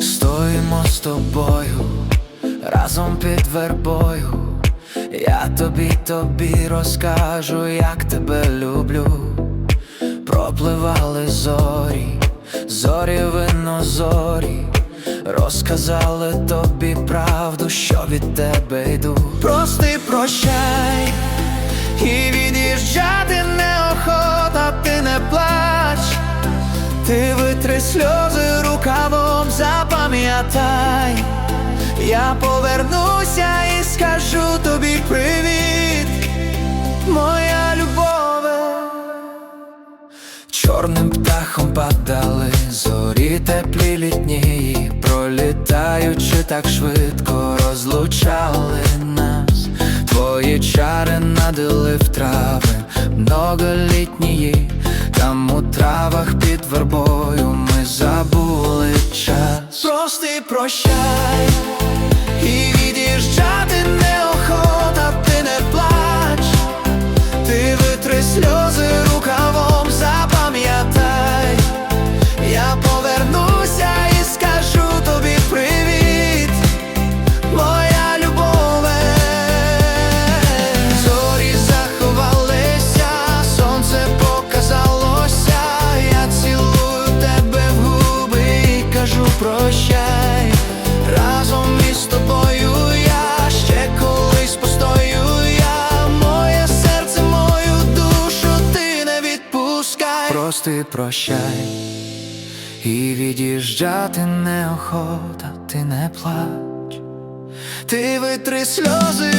Стоїмо з тобою разом під вербою. Я тобі тобі розкажу, як тебе люблю. Пропливали зорі, зорі вино зорі, розказали тобі правду, що від тебе йду. Прости, прощай, і від'їжджати неохота, ти не плач. Ти витри сльози рукавом, запам'ятай, я повернуся зорі теплі літні, пролітаючи так швидко, розлучали нас. Твої чари надили в трави многолітнії, там у травах під вербою ми забули час. Прости, прощай, прощай. Разом із тобою я ще колись постою я, моє серце, мою душу ти не відпускай. Прости прощай, і від'їжджати неохота, ти не плач. Ти витри сльози